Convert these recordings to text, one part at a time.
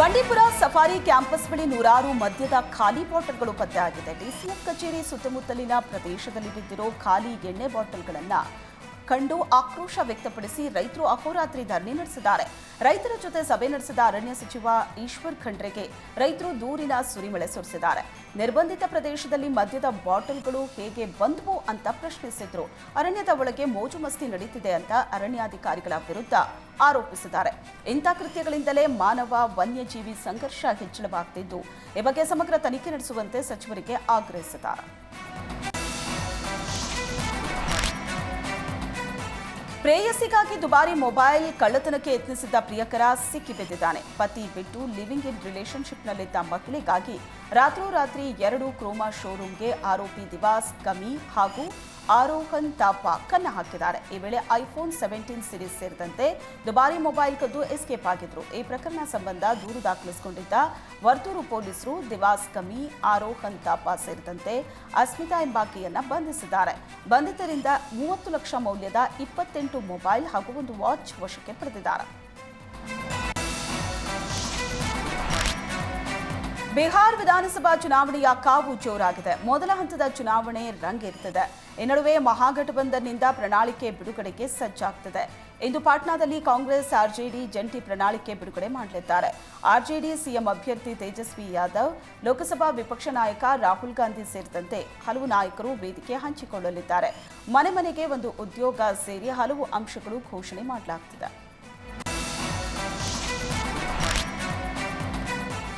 Bandipur safari campus ಬಳಿ ನೂರಾರು ಮದ್ಯದ ಖಾಲಿ ಬಾಟಲ್ಗಳು ಪತ್ತೆಯಾಗಿದೆ ಡಿಸಿಎಫ್ ಕಚೇರಿ ಸುತ್ತಮುತ್ತಲಿನ ಪ್ರದೇಶದಲ್ಲಿ ಬಿದ್ದಿರೋ ಖಾಲಿ ಎಣ್ಣೆ ಬಾಟಲ್ಗಳನ್ನು ಕಂಡು ಆಕ್ರೋಶ ವ್ಯಕ್ತಪಡಿಸಿ ರೈತರು ಅಹೋರಾತ್ರಿ ಧರಣಿ ನಡೆಸಿದ್ದಾರೆ. ರೈತರ ಜೊತೆ ಸಭೆ ನಡೆಸಿದ ಅರಣ್ಯ ಸಚಿವ ಈಶ್ವರ್ ಖಂಡ್ರೆಗೆ ರೈತರು ದೂರಿನ ಸುರಿಮಳೆ ಸುರಿಸಿದ್ದಾರೆ. ನಿರ್ಬಂಧಿತ ಪ್ರದೇಶದಲ್ಲಿ ಮದ್ಯದ ಬಾಟಲ್ಗಳು ಹೇಗೆ ಬಂದವು ಅಂತ ಪ್ರಶ್ನಿಸಿದ್ರು. ಅರಣ್ಯದ ಒಳಗೆ ಮೋಜು ಮಸ್ತಿ ನಡೀತಿದೆ ಅಂತ ಅರಣ್ಯಾಧಿಕಾರಿಗಳ ವಿರುದ್ಧ ಆರೋಪಿಸಿದ್ದಾರೆ. ಇಂಥ ಕೃತ್ಯಗಳಿಂದಲೇ ಮಾನವ ವನ್ಯಜೀವಿ ಸಂಘರ್ಷ ಹೆಚ್ಚಳವಾಗ್ತಿದ್ದು. ಈ ಬಗ್ಗೆ ಸಮಗ್ರ ತನಿಖೆ ನಡೆಸುವಂತೆ ಸಚಿವರಿಗೆ ಆಗ್ರಹಿಸಿದ್ದಾರೆ. ಪ್ರೇಯಸಿಗಾಗಿ ದುಬಾರಿ ಮೊಬೈಲ್ ಕಳ್ಳತನಕ್ಕೆ ಯತ್ನಿಸಿದ್ದ ಪ್ರಿಯಕರ ಸಿಕ್ಕಿಬಿದ್ದಿದ್ದಾನೆ ಪತಿ ಬಿಟ್ಟು ಲಿವಿಂಗ್ ಇನ್ ರಿಲೇಶನ್ಶಿಪ್ನಲ್ಲಿದ್ದ ಮಹಿಳೆಗಾಗಿ ರಾತ್ರೋರಾತ್ರಿ ಎರಡು ಕ್ರೋಮಾ ಶೋರೂಮ್ಗೆ ಆರೋಪಿ ದಿವಾಸ್ ಕಮಿ ಹಾಗೂ ಆರೋಹನ್ ತಾಪ ಕನ್ನ ಹಾಕಿದ್ದಾರೆ. ಈ ವೇಳೆ ಐಫೋನ್ ಸೆವೆಂಟೀನ್ ಸಿರೀಸ್ ಸೇರಿದಂತೆ ದುಬಾರಿ ಮೊಬೈಲ್ ಕದ್ದು ಎಸ್ಕೇಪ್ ಆಗಿದ್ರು. ಈ ಪ್ರಕರಣ ಸಂಬಂಧ ದೂರು ದಾಖಲಿಸಿಕೊಂಡಿದ್ದ ವರ್ತೂರು ಪೊಲೀಸರು ದಿವಾಸ್ ಕಮಿ, ಆರೋಹನ್ ತಾಪ ಸೇರಿದಂತೆ ಅಸ್ಮಿತಾ ಎಂಬಾಕೆಯನ್ನ ಬಂಧಿಸಿದ್ದಾರೆ. ಬಂಧಿತರಿಂದ ಮೂವತ್ತು ಲಕ್ಷ ಮೌಲ್ಯದ ಇಪ್ಪತ್ತೆಂಟು ಮೊಬೈಲ್ ಹಾಗೂ ಒಂದು ವಾಚ್ ವಶಕ್ಕೆ ಪಡೆದಿದ್ದಾರೆ. ಬಿಹಾರ್ ವಿಧಾನಸಭಾ ಚುನಾವಣೆಯ ಕಾವು ಜೋರಾಗಿದೆ. ಮೊದಲ ಹಂತದ ಚುನಾವಣೆ ರಂಗೇರುತ್ತದೆ. ಈ ನಡುವೆ ಮಹಾಗಠಬಂಧನ್ನಿಂದ ಪ್ರಣಾಳಿಕೆ ಬಿಡುಗಡೆಗೆ ಸಜ್ಜಾಗ್ತಿದೆ. ಇಂದು ಪಾಟ್ನಾದಲ್ಲಿ ಕಾಂಗ್ರೆಸ್ ಆರ್ಜೆಡಿ ಜಂಟಿ ಪ್ರಣಾಳಿಕೆ ಬಿಡುಗಡೆ ಮಾಡಲಿದ್ದಾರೆ. ಆರ್ಜೆಡಿ ಸಿಎಂ ಅಭ್ಯರ್ಥಿ ತೇಜಸ್ವಿ ಯಾದವ್, ಲೋಕಸಭಾ ವಿಪಕ್ಷ ನಾಯಕ ರಾಹುಲ್ ಗಾಂಧಿ ಸೇರಿದಂತೆ ಹಲವು ನಾಯಕರು ವೇದಿಕೆ ಹಂಚಿಕೊಳ್ಳಲಿದ್ದಾರೆ. ಮನೆ ಮನೆಗೆ ಒಂದು ಉದ್ಯೋಗ ಸೇರಿ ಹಲವು ಅಂಶಗಳು ಘೋಷಣೆ ಮಾಡಲಾಗ್ತಿದೆ.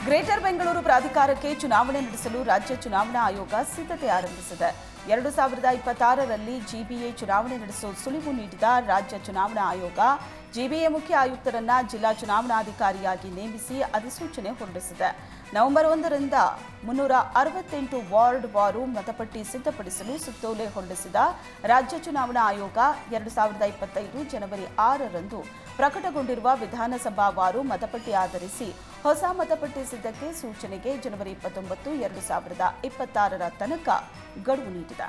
ಗ್ರೇಟರ್ ಬೆಂಗಳೂರು ಪ್ರಾಧಿಕಾರಕ್ಕೆ ಚುನಾವಣೆ ನಡೆಸಲು ರಾಜ್ಯ ಚುನಾವಣಾ ಆಯೋಗ ಸಿದ್ಧತೆ ಆರಂಭಿಸಿದೆ. ಎರಡು ಸಾವಿರದ ಇಪ್ಪತ್ತಾರರಲ್ಲಿ ಜಿಬಿಎ ಚುನಾವಣೆ ನಡೆಸುವ ಸುಳಿವು ನೀಡಿದ ರಾಜ್ಯ ಚುನಾವಣಾ ಆಯೋಗ ಜಿಬಿಎ ಮುಖ್ಯ ಆಯುಕ್ತರನ್ನ ಜಿಲ್ಲಾ ಚುನಾವಣಾಧಿಕಾರಿಯಾಗಿ ನೇಮಿಸಿ ಅಧಿಸೂಚನೆ ಹೊರಡಿಸಿದೆ. ನವೆಂಬರ್ ಒಂದರಿಂದ ಮುನ್ನೂರ ಅರವತ್ತೆಂಟು ವಾರ್ಡ್ ವಾರು ಮತಪಟ್ಟಿ ಸಿದ್ಧಪಡಿಸಲು ಸುತ್ತೋಲೆ ಹೊರಡಿಸಿದ ರಾಜ್ಯ ಚುನಾವಣಾ ಆಯೋಗ, ಎರಡು ಸಾವಿರದ ಇಪ್ಪತ್ತೈದು ಜನವರಿ ಆರರಂದು ಪ್ರಕಟಗೊಂಡಿರುವ ವಿಧಾನಸಭಾವಾರು ಮತಪಟ್ಟಿ ಆಧರಿಸಿ ಹೊಸ ಮತಪಟ್ಟಿ ಸಿದ್ಧಕ್ಕೆ ಸೂಚನೆಗೆ ಜನವರಿ ಇಪ್ಪತ್ತೊಂಬತ್ತು ಎರಡು ಸಾವಿರದ ಇಪ್ಪತ್ತಾರರ ತನಕ ಗಡುವು ನೀಡಿದೆ.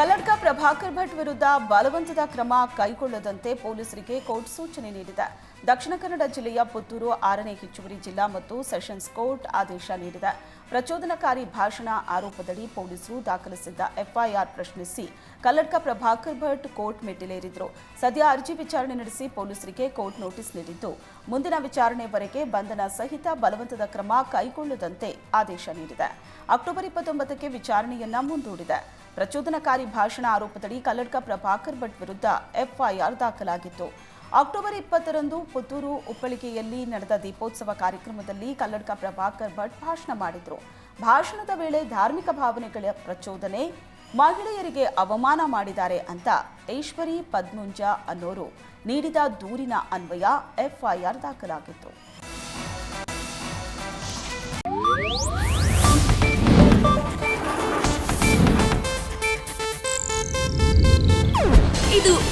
ಕಲ್ಲಡ್ಕ ಪ್ರಭಾಕರ್ ಭಟ್ ವಿರುದ್ಧ ಬಲವಂತದ ಕ್ರಮ ಕೈಗೊಳ್ಳದಂತೆ ಪೊಲೀಸರಿಗೆ ಕೋರ್ಟ್ ಸೂಚನೆ ನೀಡಿದೆ. ದಕ್ಷಿಣ ಕನ್ನಡ ಜಿಲ್ಲೆಯ ಪುತ್ತೂರು ಆರನೇ ಹೆಚ್ಚುವರಿ ಜಿಲ್ಲಾ ಮತ್ತು ಸೆಷನ್ಸ್ ಕೋರ್ಟ್ ಆದೇಶ ನೀಡಿದೆ. ಪ್ರಚೋದನಕಾರಿ ಭಾಷಣ ಆರೋಪದಡಿ ಪೊಲೀಸರು ದಾಖಲಿಸಿದ್ದ ಎಫ್ಐಆರ್ ಪ್ರಶ್ನಿಸಿ ಕಲ್ಲಡ್ಕ ಪ್ರಭಾಕರ್ ಭಟ್ ಕೋರ್ಟ್ ಮೆಟ್ಟಿಲೇರಿದ್ರು. ಸದ್ಯ ಅರ್ಜಿ ವಿಚಾರಣೆ ನಡೆಸಿ ಪೊಲೀಸರಿಗೆ ಕೋರ್ಟ್ ನೋಟಿಸ್ ನೀಡಿದ್ದು, ಮುಂದಿನ ವಿಚಾರಣೆವರೆಗೆ ಬಂಧನ ಸಹಿತ ಬಲವಂತದ ಕ್ರಮ ಕೈಗೊಳ್ಳದಂತೆ ಆದೇಶ ನೀಡಿದೆ. ಅಕ್ಟೋಬರ್ ಇಪ್ಪತ್ತೊಂಬತ್ತಕ್ಕೆ ವಿಚಾರಣೆಯನ್ನ ಮುಂದೂಡಿದೆ. ಪ್ರಚೋದನಕಾರಿ ಭಾಷಣ ಆರೋಪದಡಿ ಕಲ್ಲಡ್ಕ ಪ್ರಭಾಕರ್ ಭಟ್ ವಿರುದ್ಧ ಎಫ್ಐಆರ್ ದಾಖಲಾಗಿತ್ತು. ಅಕ್ಟೋಬರ್ ಇಪ್ಪತ್ತರಂದು ಪುತ್ತೂರು ಉಪ್ಪಳಿಗೆಯಲ್ಲಿ ನಡೆದ ದೀಪೋತ್ಸವ ಕಾರ್ಯಕ್ರಮದಲ್ಲಿ ಕಲ್ಲಡ್ಕ ಪ್ರಭಾಕರ್ ಭಟ್ ಭಾಷಣ ಮಾಡಿದರು. ಭಾಷಣದ ವೇಳೆ ಧಾರ್ಮಿಕ ಭಾವನೆಗಳ ಪ್ರಚೋದನೆ, ಮಹಿಳೆಯರಿಗೆ ಅವಮಾನ ಮಾಡಿದ್ದಾರೆ ಅಂತ ಐಶ್ವರಿ ಪದ್ಮುಂಜ ಅನ್ನೋರು ನೀಡಿದ ದೂರಿನ ಅನ್ವಯ ಎಫ್ಐಆರ್ ದಾಖಲಾಗಿತ್ತು.